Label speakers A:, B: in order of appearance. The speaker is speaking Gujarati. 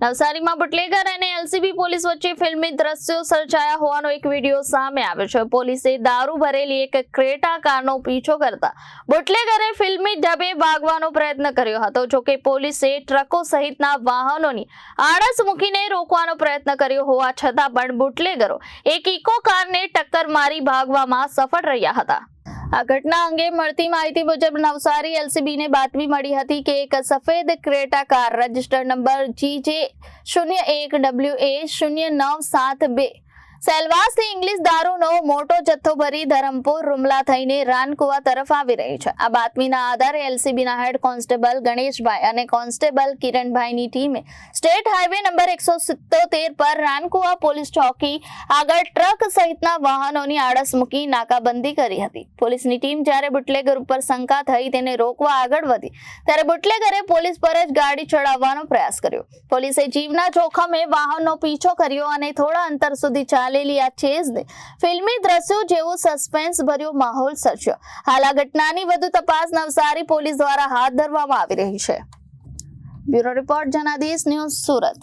A: નવસારીમાં બુટલેગર અને એલસીબી પોલીસ વચ્ચે ફિલ્મી દ્રશ્યો સર્જાયા હોવાનો એક વીડિયો સામે આવ્યો છે. પોલીસે દારૂ ભરેલી એક ક્રેટા કારનો પીછો કરતા બુટલેગરે ફિલ્મી ઢબે ભાગવાનો પ્રયત્ન કર્યો હતો જોકે પોલીસે ટ્રકો સહિતના વાહનોની આળસ મૂકીને રોકવાનો પ્રયત્ન કર્યો હોવા છતાં પણ બુટલેગરો એક ઇકો કારને ટક્કર મારી ભાગવામાં સફળ રહ્યા હતા. આ ઘટના અંગે મળતી માહિતી મુજબ નવસારી એલસીબીને બાતમી મળી હતી કે એક સફેદ Creta car registered number G J શૂન્ય એક ડબલ્યુ એ શૂન્ય નવ સાત બે સેલવાસથી ઇંગ્લિશ દારૂનો મોટો જથ્થો ભરી ધરમપુર રૂમલા થઈને રાનકુવા તરફ આવી રહી છે. આ બાતમીના આધારે એલસીબીના હેડ કોન્સ્ટેબલ ગણેશભાઈ અને કોન્સ્ટેબલ કિરણભાઈની ટીમે સ્ટેટ હાઈવે નંબર એકસો સિત્તોતેર પર રાનકુવા પોલીસ ચોકી આગળ ટ્રક સહિતના વાહનોની આળસ મૂકી નાકાબંધી કરી હતી. પોલીસની ટીમ જ્યારે બુટલેગર ઉપર શંકા થઈ તેને રોકવા આગળ વધી, ત્યારે બુટલેગરે પોલીસ પર જ ગાડી ચડાવવાનો પ્રયાસ કર્યો. પોલીસે જીવના જોખમે વાહનનો પીછો કર્યો અને થોડા અંતર સુધી ચાલેલી આ ચેઝને ફિલ્મી દ્રશ્યો જેવો સસ્પેન્સ ભર્યો માહોલ સર્જ્યો. હાલ આ ઘટનાની વધુ તપાસ નવસારી પોલીસ દ્વારા હાથ ધરવામાં આવી રહી છે. Bureau report Janadesh news Surat.